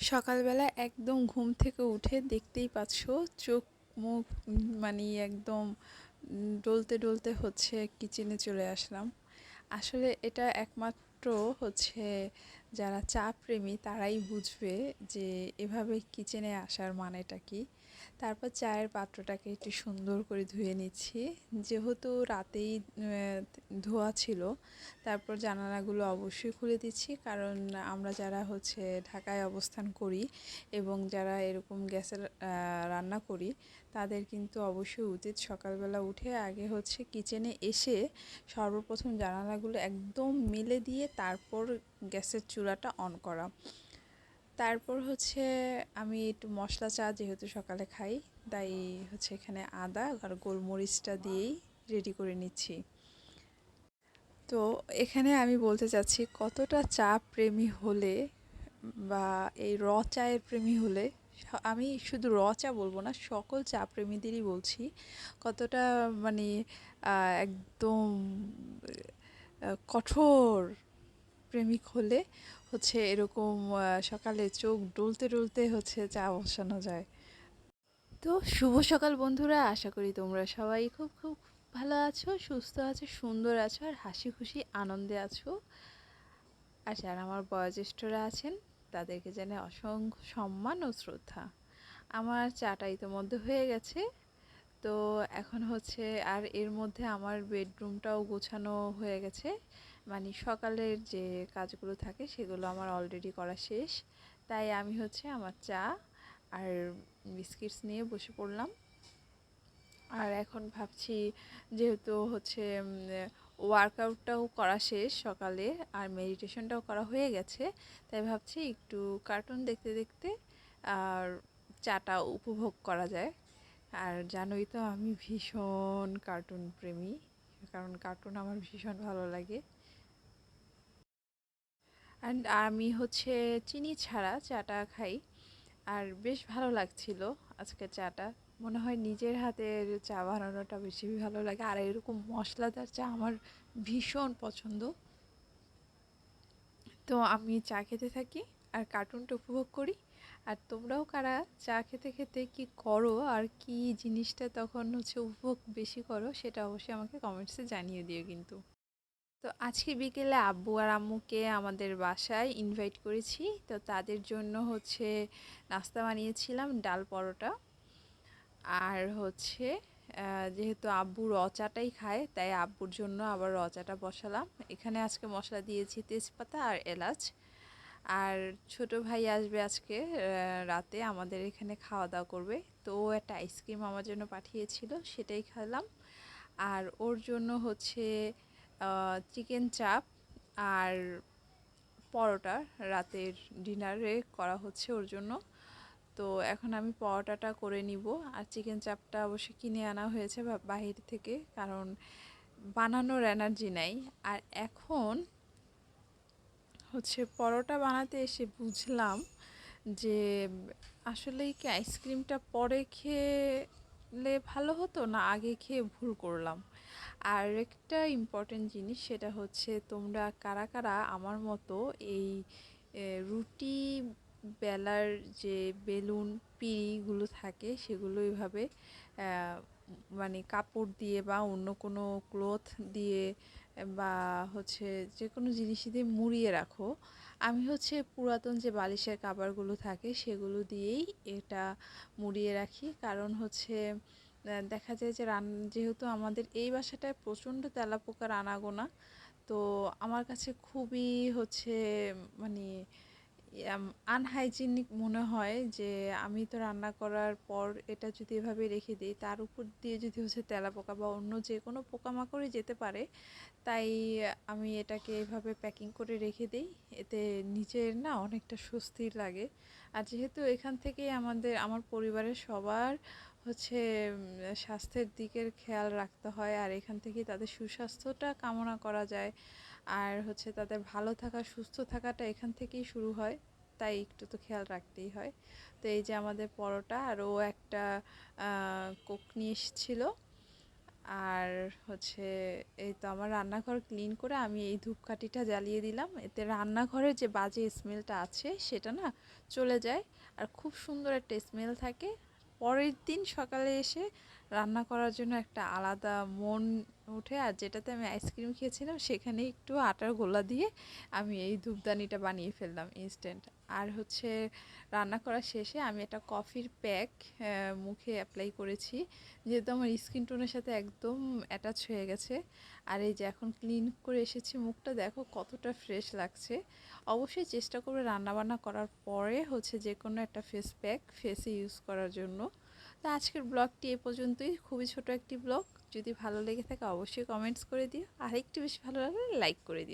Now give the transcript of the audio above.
সকালবেলা একদম ঘুম থেকে উঠে দেখতেই পাচ্ছ, চোখ মুখ মানে একদম ডলতে ডলতে হচ্ছে কিচেনে চলে আসলাম। আসলে এটা একমাত্র হচ্ছে যারা চা প্রেমী তারাই বুঝবে যে এভাবে কিচেনে আসার মানেটা কি। তারপর চায়ের পাত্রটাকে একটু সুন্দর করে ধুয়ে নিচ্ছি। যেহেতু রাতেই ধোয়া ছিল, তারপর জানালাগুলো অবশ্যই খুলে দিচ্ছি। কারণ আমরা যারা হচ্ছে ঢাকায় অবস্থান করি এবং যারা এরকম গ্যাসের রান্না করি, তাদের কিন্তু অবশ্যই উচিত সকালবেলা উঠে আগে হচ্ছে কিচেনে এসে সর্বপ্রথম জানালাগুলো একদম মেলে দিয়ে তারপর গ্যাসের চুলাটা অন করা। তারপর হচ্ছে আমি একটু মশলা চা যেহেতু সকালে খাই, তাই হচ্ছে এখানে আদা আর গোলমরিচটা দিয়েই রেডি করে নিচ্ছি। তো এখানে আমি বলতে চাচ্ছি কতটা চা প্রেমী হলে বা এই র চায়ের প্রেমী হলে, আমি শুধু র চা বলব না, সকল চা প্রেমীদেরই বলছি কতটা মানে একদম কঠোর প্রেমিক হলে হচ্ছে এরকম সকালে চোখ ডলতে ডলতে হচ্ছে চা বসানো যায়। তো শুভ সকাল বন্ধুরা, আশা করি তোমরা সবাই খুব খুব ভালো আছো, সুস্থ আছো, সুন্দর আছো আর হাসি খুশি আনন্দে আছো। আর যারা আমার বয়োজ্যেষ্ঠরা আছেন, তাদেরকে জানে অসংখ্য সম্মান ও শ্রদ্ধা। আমার চাটা ইতোমধ্যে হয়ে গেছে। তো এখন হচ্ছে আর এর মধ্যে আমার বেডরুমটাও গোছানো হয়ে গেছে। মানে সকালের যে কাজগুলো থাকে সেগুলো আমার অলরেডি করা শেষ। তাই আমি হচ্ছে আমার চা আর বিস্কিটস নিয়ে বসে পড়লাম। আর এখন ভাবছি যেহেতু হচ্ছে ওয়ার্কআউটটাও করা শেষ সকালে আর মেডিটেশনটাও করা হয়ে গেছে, তাই ভাবছি একটু কার্টুন দেখতে দেখতে আর চাটা উপভোগ করা যায়। আর জানোই তো আমি ভীষণ কার্টুন প্রেমী, কারণ কার্টুন আমার ভীষণ ভালো লাগে। অ্যান্ড আমি হচ্ছে চিনি ছাড়া চাটা খাই, আর বেশ ভালো লাগছিল আজকে চাটা। মনে হয় নিজের হাতের চা বানানোটা বেশি ভালো লাগে, আর এরকম মশলাদার চা আমার ভীষণ পছন্দ। তো আমি চা খেতে থাকি আর কার্টুনটা উপভোগ করি। আর তোমরাও কারা চা খেতে খেতে কি করো? আর কি জিনিসটা তখন হচ্ছে উপভোগ বেশি করো? সেটা অবশ্যই আমাকে কমেন্টসে জানিয়ে দিও কিন্তু। তো আজকে বিকেলে আব্বু আর আম্মুকে আমাদের বাসায় ইনভাইট করেছি। তো তাদের জন্য হচ্ছে নাস্তা বানিয়েছিলাম, ডাল পরোটা। আর হচ্ছে যেহেতু আব্বু র চাটাই খায়, তাই আব্বুর জন্য আবার র চাটা বসালাম। এখানে আজকে মশলা দিয়েছি তেজপাতা আর এলাচ। আর ছোট ভাই আসবে আজকে রাতে আমাদের এখানে খাওয়া দাওয়া করবে। তো ও একটা আইসক্রিম আমার জন্য পাঠিয়েছিল, সেটাই খেলাম। আর ওর জন্য হচ্ছে চিকেন চাপ আর পরোটা রাতের ডিনারে করা হচ্ছে ওর জন্য। তো এখন আমি পরোটাটা করে নিব। আর চিকেন চাপটা অবশ্যই কিনে আনা হয়েছে বাহির থেকে, কারণ বানানোর এনার্জি নাই। আর এখন হচ্ছে পরোটা বানাতে এসে বুঝলাম যে আসলেই কি আইসক্রিমটা পরে খেলে ভালো হতো না আগে খেয়ে ভুল করলাম। আর একটা ইম্পর্টেন্ট জিনিস সেটা হচ্ছে তোমরা কারা কারা আমার মতো এই রুটি বেলার যে বেলুন পিঁড়িগুলো থাকে সেগুলো এইভাবে মানে কাপড় দিয়ে বা অন্য কোনো ক্লথ দিয়ে বা হচ্ছে যে কোনো জিনিস দিয়ে মুড়িয়ে রাখো। আমি হচ্ছে পুরাতন যে বালিশের কাবারগুলো থাকে, সেগুলো দিয়েই এটা মুড়িয়ে রাখি। কারণ হচ্ছে দেখা যায় যে রান, যেহেতু আমাদের এই বাসাটায় প্রচণ্ড তেলাপোকার আনাগোনা, তো আমার কাছে খুবই হচ্ছে মানে আনহাইজিনিক মনে হয় যে আমি তো রান্না করার পর এটা যদি এভাবে রেখে দিই, তার উপর দিয়ে যদি হচ্ছে তেলাপোকা বা অন্য যে কোনো পোকামাকড়ই যেতে পারে, তাই আমি এটাকে এভাবে প্যাকিং করে রেখে দিই। এতে নিজের না অনেকটা স্বস্তি লাগে। আর যেহেতু এখান থেকেই আমাদের, আমার পরিবারের সবার হচ্ছে স্বাস্থ্যের দিকের খেয়াল রাখতে হয় আর এখান থেকেই তাদের সুস্বাস্থ্যটা কামনা করা যায়। আর হচ্ছে তাদের ভালো থাকা, সুস্থ থাকাটা এখান থেকেই শুরু হয়, তাই একটু তো খেয়াল রাখতেই হয়। তো এই যে আমাদের পরোটা, আর ও একটা কোক নিয়ে এসেছিল। আর হচ্ছে, এই তো আমার রান্নাঘর ক্লিন করে আমি এই ধূপকাঠিটা জ্বালিয়ে দিলাম। এতে রান্নাঘরে যে বাজে স্মেলটা আছে, সেটা না চলে যায়। আর খুব সুন্দর একটা স্মেল থাকে। পরের দিন সকালে এসে রান্না করার জন্য একটা আলাদা মন উঠে আর যেটাতে আমি আইসক্রিম খেয়েছিলাম, সেখানে একটু আটার গোলা দিয়ে আমি এই ধূপদানিটা বানিয়ে ফেললাম ইনস্ট্যান্ট আর হচ্ছে রান্না করা শেষে আমি একটা কফির প্যাক মুখে অ্যাপ্লাই করেছি। যেহেতু আমার স্কিন টোনের সাথে একদম অ্যাটাচ হয়ে গেছে। আর এই যে এখন ক্লিন করে এসেছি মুখটা, দেখো কতটা ফ্রেশ লাগছে। অবশ্যই চেষ্টা করবে রান্নাবান্না করার পরে হচ্ছে যে কোনো একটা ফেস প্যাক ফেসে ইউজ করার জন্য। তো আজকের ব্লগটি এ পর্যন্তই। খুবই ছোট একটি ব্লগ। যদি ভালো লেগে থাকে অবশ্যই কমেন্টস করে দিও। আর একটু বেশি ভালো লাগলে লাইক করে দিও।